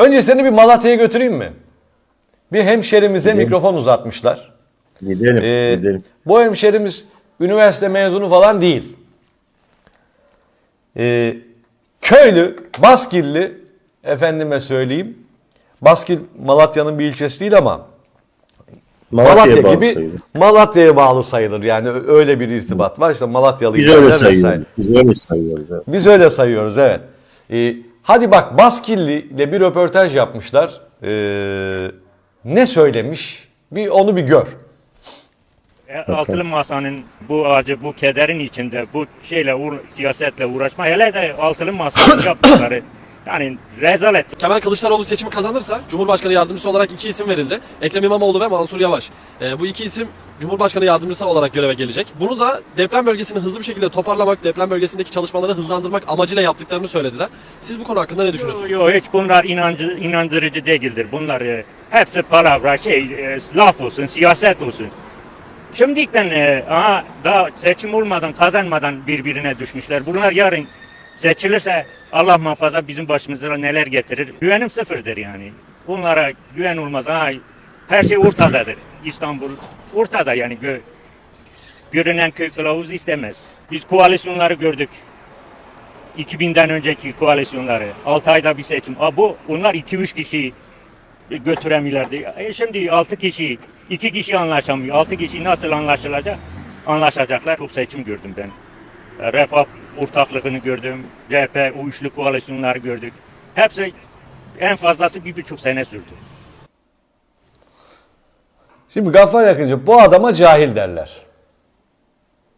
Önce seni bir Malatya'ya götüreyim mi? Bir hemşerimize Gidelim. mikrofon uzatmışlar. Gidelim, Ee, gidelim. bu hemşerimiz üniversite mezunu falan değil. Ee, köylü, Baskilli, efendime söyleyeyim. Baskil Malatya'nın bir ilçesi değil ama Malatya Malatya'ya bağlı gibi. Malatya'ya bağlı sayılır. Yani öyle bir irtibat var. İşte Malatyalı Biz öyle vesaire. sayıyoruz. Biz öyle sayıyoruz. evet. Biz öyle sayıyoruz evet. Ee, hadi bak Baskilli ile bir röportaj yapmışlar. Ee, ne söylemiş? Bir onu bir gör. E, Altılı Masa'nın bu acı, bu kederin içinde bu şeyle uğra- siyasetle uğraşma hele de Altılı Masa'nın yaptıkları yani rezalet. Kemal Kılıçdaroğlu seçimi kazanırsa Cumhurbaşkanı yardımcısı olarak iki isim verildi. Ekrem İmamoğlu ve Mansur Yavaş. Ee, bu iki isim Cumhurbaşkanı yardımcısı olarak göreve gelecek. Bunu da deprem bölgesini hızlı bir şekilde toparlamak, deprem bölgesindeki çalışmaları hızlandırmak amacıyla yaptıklarını söylediler. Siz bu konu hakkında ne düşünüyorsunuz? Yok hiç bunlar inancı, inandırıcı değildir. Bunlar e, hepsi palavra, şey, e, laf olsun, siyaset olsun. Şimdilikten e, aha, daha seçim olmadan, kazanmadan birbirine düşmüşler. Bunlar yarın seçilirse Allah muhafaza bizim başımıza neler getirir. Güvenim sıfırdır yani. Bunlara güven olmaz. Ha, her şey ortadadır. İstanbul ortada yani. Gö, görünen köy kılavuz istemez. Biz koalisyonları gördük. 2000'den önceki koalisyonları. 6 ayda bir seçim. Aa, bu onlar 2-3 kişi götüremiyorlardı. E şimdi 6 kişi, 2 kişi anlaşamıyor. 6 kişi nasıl anlaşılacak? Anlaşacaklar. Çok seçim gördüm ben. Refah ortaklığını gördüm. CHP, o üçlü koalisyonları gördük. Hepsi en fazlası bir buçuk sene sürdü. Şimdi Gaffar Yakıncı bu adama cahil derler.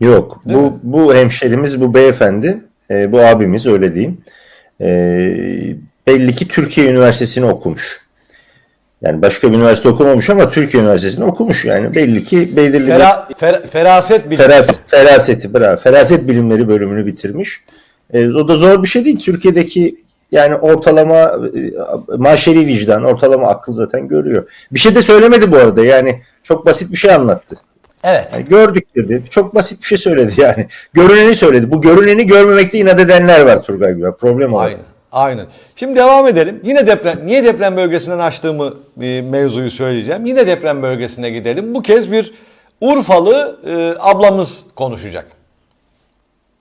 Yok. Değil bu mi? bu hemşerimiz, bu beyefendi, e, bu abimiz öyle diyeyim. E, belli ki Türkiye Üniversitesi'ni okumuş. Yani başka bir üniversite okumamış ama Türkiye Üniversitesi'ni okumuş. Yani belli ki belirli bir Fera, fer- feraset bilir. feraset, feraseti, bravo. Feraset bilimleri bölümünü bitirmiş. E, o da zor bir şey değil. Türkiye'deki yani ortalama e, maşeri vicdan, ortalama akıl zaten görüyor. Bir şey de söylemedi bu arada. Yani çok basit bir şey anlattı. Evet. Yani gördük dedi. Çok basit bir şey söyledi yani. Görüneni söyledi. Bu görüneni görmemekte inat edenler var Turgay Güler. Problem o. Aynen. Aynen. Şimdi devam edelim. Yine deprem, niye deprem bölgesinden açtığımı e, mevzuyu söyleyeceğim. Yine deprem bölgesine gidelim. Bu kez bir Urfalı e, ablamız konuşacak.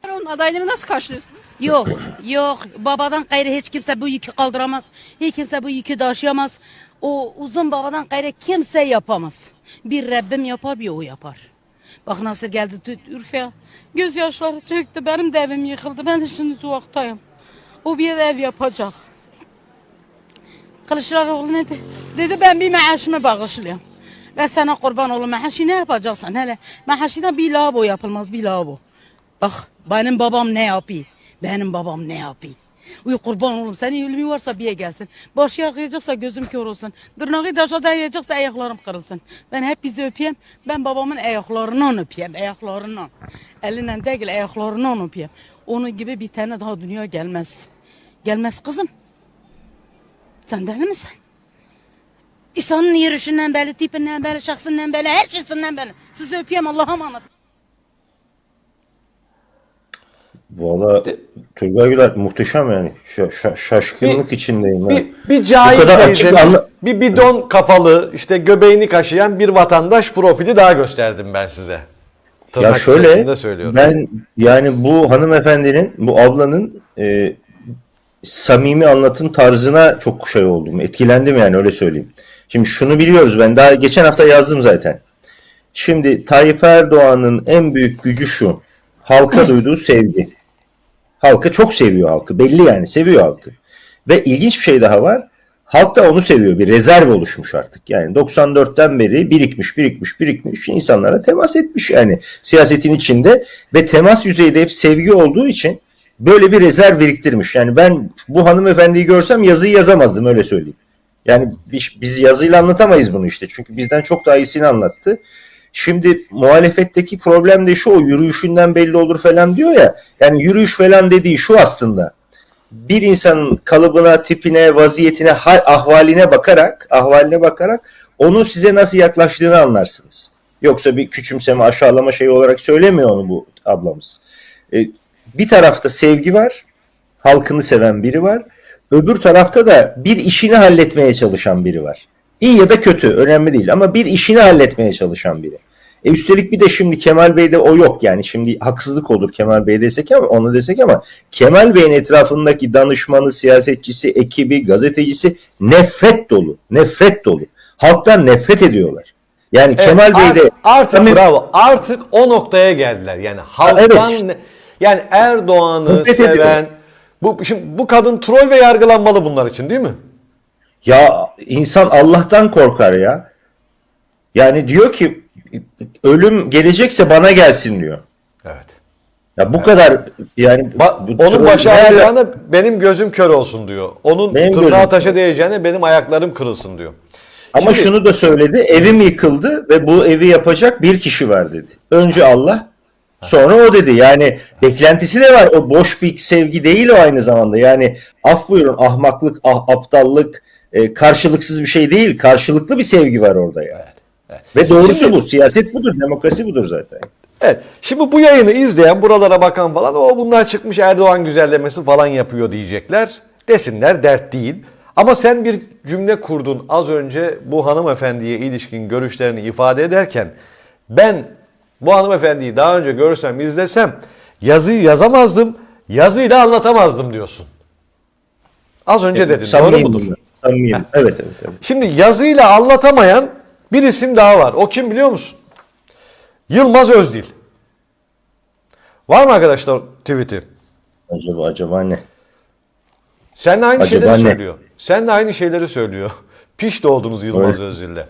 Onun adayları nasıl karşılıyorsunuz? Yok, yok. Babadan gayrı hiç kimse bu yükü kaldıramaz. Hiç kimse bu yükü taşıyamaz. O uzun babadan gayrı kimse yapamaz. Bir Rabbim yapar, bir o yapar. Bak nasıl geldi Ürfe. Gözyaşları çöktü. Benim de evim yıkıldı. Ben de şimdi soğuktayım. O bir ev yapacak. Kılıçdaroğlu ne dedi? Dedi ben bir maaşımı bağışlayayım. Ve sana kurban olun maaşı ne yapacaksın hele? Maaşıyla bir lavabo yapılmaz bir lavabo. Bak benim babam ne yapıyor? Benim babam ne yapıyor? Uy kurban olun senin ölümü varsa bir gelsin. Başı yakayacaksa gözüm kör olsun. Dırnağı taşa değecekse ayaklarım kırılsın. Ben hep bizi öpeyim. Ben babamın ayaklarından öpeyim. Ayaklarından. Elinden değil ayaklarından öpeyim. Onun gibi bir tane daha dünya gelmez. Gelmez kızım. Sen deli misin? İnsanın yürüyüşünden belli, tipinden belli, şahsından belli, her şeysinden belli. Sizi öpeyim Allah'a emanet. Valla Turgay Güler muhteşem yani. Şa- şa- şaşkınlık Bir- içindeyim. Bir, ben. bir cahil teyzemiz, anla- bir bidon kafalı, işte göbeğini kaşıyan bir vatandaş profili daha gösterdim ben size. Ya Tırnak şöyle içerisinde söylüyorum. ben yani bu hanımefendinin bu ablanın e, samimi anlatım tarzına çok şey oldum. Etkilendim yani öyle söyleyeyim. Şimdi şunu biliyoruz ben daha geçen hafta yazdım zaten. Şimdi Tayyip Erdoğan'ın en büyük gücü şu. Halka duyduğu sevgi. Halkı çok seviyor halkı. Belli yani seviyor halkı. Ve ilginç bir şey daha var. Halk da onu seviyor. Bir rezerv oluşmuş artık. Yani 94'ten beri birikmiş, birikmiş, birikmiş insanlara temas etmiş yani siyasetin içinde ve temas yüzeyde hep sevgi olduğu için böyle bir rezerv biriktirmiş. Yani ben bu hanımefendiyi görsem yazıyı yazamazdım öyle söyleyeyim. Yani biz, biz yazıyla anlatamayız bunu işte. Çünkü bizden çok daha iyisini anlattı. Şimdi muhalefetteki problem de şu o yürüyüşünden belli olur falan diyor ya. Yani yürüyüş falan dediği şu aslında bir insanın kalıbına, tipine, vaziyetine, ahvaline bakarak, ahvaline bakarak onun size nasıl yaklaştığını anlarsınız. Yoksa bir küçümseme, aşağılama şey olarak söylemiyor onu bu ablamız. E, bir tarafta sevgi var, halkını seven biri var. öbür tarafta da bir işini halletmeye çalışan biri var. İyi ya da kötü önemli değil ama bir işini halletmeye çalışan biri. E üstelik bir de şimdi Kemal Bey'de o yok yani şimdi haksızlık olur Kemal Bey desek ama onu desek ama Kemal Bey'in etrafındaki danışmanı, siyasetçisi, ekibi, gazetecisi nefret dolu. Nefret dolu. Halktan nefret ediyorlar. Yani Evet, Kemal Bey de artık Tabii- bravo. Artık o noktaya geldiler. Yani halktan evet işte. Yani Erdoğan'ı Nefret seven ediyor. bu şimdi bu kadın troll ve yargılanmalı bunlar için değil mi? Ya insan Allah'tan korkar ya. Yani diyor ki ölüm gelecekse bana gelsin diyor. Evet. Ya bu kadar yani Ba- bu onun başı ağrıyacağına benim gözüm kör olsun diyor. Onun Benim tırnağı taşa değeceğine benim ayaklarım kırılsın diyor. Ama Şimdi- şunu da söyledi. Evim yıkıldı ve bu evi yapacak bir kişi var dedi. Önce Allah, sonra o dedi. Yani beklentisi de var. O boş bir sevgi değil o aynı zamanda. Yani af buyurun ahmaklık, ah, aptallık, e, karşılıksız bir şey değil. Karşılıklı bir sevgi var orada yani. Ve doğrusu Şimdi- bu. Siyaset budur. Demokrasi budur zaten. Evet. Şimdi bu yayını izleyen, buralara bakan falan o bunlar çıkmış Erdoğan güzellemesi falan yapıyor diyecekler. Desinler dert değil. Ama sen bir cümle kurdun az önce bu hanımefendiye ilişkin görüşlerini ifade ederken ben bu hanımefendiyi daha önce görsem izlesem yazıyı yazamazdım, yazıyla anlatamazdım diyorsun. Az önce dedin. Doğru mudur? Samimiyim. Evet evet evet. Şimdi yazıyla anlatamayan bir isim daha var. O kim biliyor musun? Yılmaz Özdil. Var mı arkadaşlar tweet'i? Acaba acaba ne? Sen de aynı Acaba şeyleri ne? söylüyor. Sen de aynı şeyleri söylüyor. Piş doğdunuz Yılmaz Öyle. Özdil'le.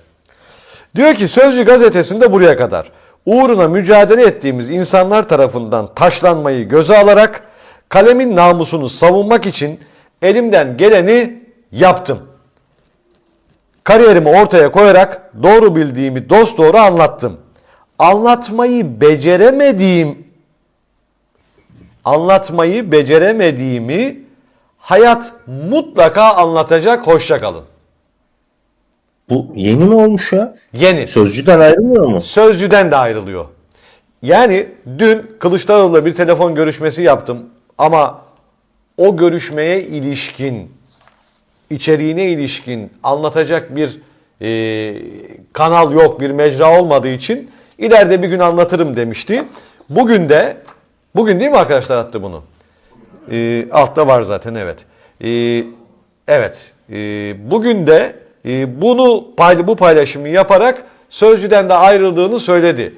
Diyor ki Sözcü gazetesinde buraya kadar. Uğruna mücadele ettiğimiz insanlar tarafından taşlanmayı göze alarak kalemin namusunu savunmak için elimden geleni yaptım. Kariyerimi ortaya koyarak doğru bildiğimi dost doğru anlattım. Anlatmayı beceremediğim anlatmayı beceremediğimi hayat mutlaka anlatacak. Hoşça kalın. Bu yeni mi olmuş ya? Yeni. Sözcüden ayrılmıyor mu? Sözcüden de ayrılıyor. Yani dün Kılıçdaroğlu'la bir telefon görüşmesi yaptım ama o görüşmeye ilişkin, içeriğine ilişkin anlatacak bir e, kanal yok, bir mecra olmadığı için ileride bir gün anlatırım demişti. Bugün de, bugün değil mi arkadaşlar attı bunu? E, altta var zaten evet. E, evet. E, bugün de bunu payla, bu paylaşımı yaparak Sözcü'den de ayrıldığını söyledi.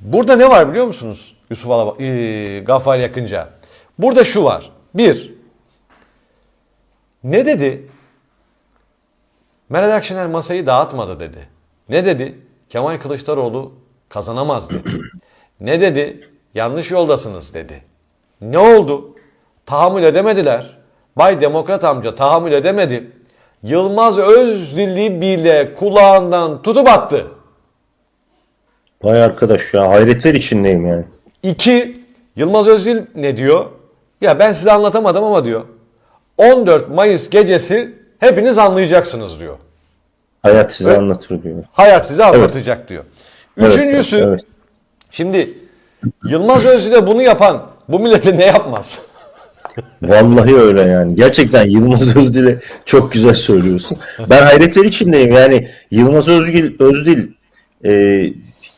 Burada ne var biliyor musunuz Yusuf Alaba, e, Gaffar Yakınca? Burada şu var. Bir, ne dedi? Meral Akşener masayı dağıtmadı dedi. Ne dedi? Kemal Kılıçdaroğlu kazanamaz dedi. ne dedi? Yanlış yoldasınız dedi. Ne oldu? Tahammül edemediler. Bay Demokrat amca tahammül edemedi. Yılmaz Özdilli bile kulağından tutup attı. Vay arkadaş ya hayretler içindeyim yani. İki, Yılmaz Özdil ne diyor? Ya ben size anlatamadım ama diyor. 14 Mayıs gecesi hepiniz anlayacaksınız diyor. Hayat size Evet. anlatır diyor. Hayat size anlatacak diyor. Evet, Üçüncüsü, evet, evet. şimdi Yılmaz Özdil'e bunu yapan bu millete ne yapmaz? Vallahi öyle yani. Gerçekten Yılmaz Özdil'e çok güzel söylüyorsun. Ben hayretler içindeyim. Yani Yılmaz Özgül, Özdil e,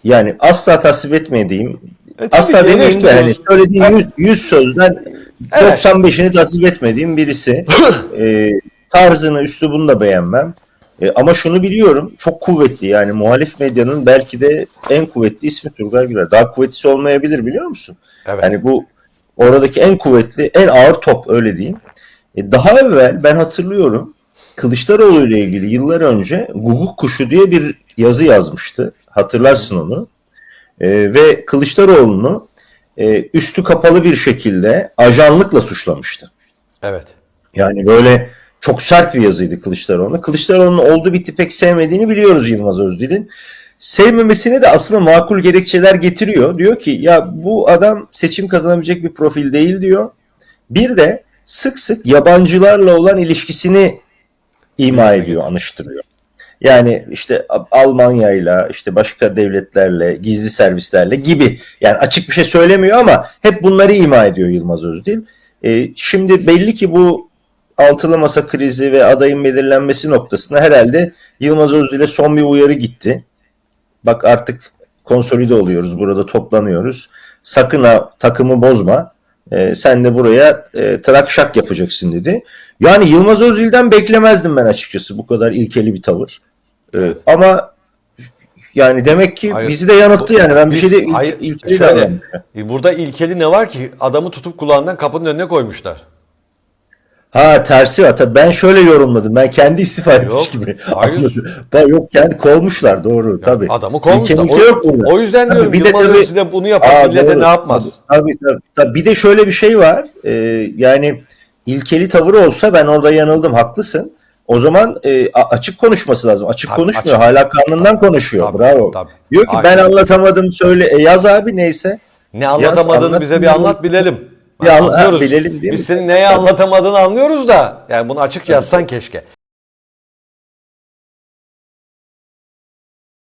yani asla tasvip etmediğim E, asla demeyeyim de hani söylediğim Evet. 100, 100 sözden Evet. 95'ini tasvip etmediğim birisi. e, tarzını, üslubunu da beğenmem. E, ama şunu biliyorum çok kuvvetli yani muhalif medyanın belki de en kuvvetli ismi Turgay Güler. Daha kuvvetlisi olmayabilir biliyor musun? Evet. Yani bu oradaki en kuvvetli, en ağır top öyle diyeyim. E, daha evvel ben hatırlıyorum Kılıçdaroğlu ile ilgili yıllar önce Guguk Kuşu diye bir yazı yazmıştı. Hatırlarsın onu. E, ve Kılıçdaroğlu'nu e, üstü kapalı bir şekilde ajanlıkla suçlamıştı. Evet. Yani böyle çok sert bir yazıydı Kılıçdaroğlu'na. Kılıçdaroğlu'nun olduğu bitti pek sevmediğini biliyoruz Yılmaz Özdil'in. Sevmemesini de aslında makul gerekçeler getiriyor. Diyor ki ya bu adam seçim kazanabilecek bir profil değil diyor. Bir de sık sık yabancılarla olan ilişkisini ima ediyor, anıştırıyor. Yani işte Almanya'yla, işte başka devletlerle, gizli servislerle gibi. Yani açık bir şey söylemiyor ama hep bunları ima ediyor Yılmaz Özdil. E, şimdi belli ki bu altılı masa krizi ve adayın belirlenmesi noktasında herhalde Yılmaz Özdil'e son bir uyarı gitti. Bak artık konsolide oluyoruz. Burada toplanıyoruz. Sakın ha takımı bozma. Ee, sen de buraya e, trak şak yapacaksın dedi. Yani Yılmaz Özdil'den beklemezdim ben açıkçası bu kadar ilkeli bir tavır. Ee, ama yani demek ki Hayır. bizi de yanılttı yani. Ben bir Biz- şey de il, hayır, ilkeli şöyle, davranmış. e, burada ilkeli ne var ki? Adamı tutup kulağından kapının önüne koymuşlar. Ha tersi. Tabii ben şöyle yorumladım. Ben kendi istifa etmiş Yok, gibi. hayır. anladım. Ben yok kendi kovmuşlar doğru tabii. Adamı kovmuşlar. O, yok burada. o yüzden diyorum bir de Yılmaz tabii- de bunu yapar. Aa, millete doğru. ne yapmaz? Tabii, tabii, tabii. Bir de şöyle bir şey var. Ee, yani ilkeli tavır olsa ben orada yanıldım. Haklısın. O zaman e, a- açık konuşması lazım. Açık Tabii, konuşmuyor. açık. Hala karnından konuşuyor. Tabii, Bravo. tabii. Diyor ki ben Aynen. anlatamadım söyle. E, yaz abi neyse. Ne anlatamadığını anlat- bize bir anlat bilelim. Anla- Anlıyoruz. bilelim değil Biz mi? senin neye anlatamadığını anlıyoruz da yani bunu açık yazsan keşke.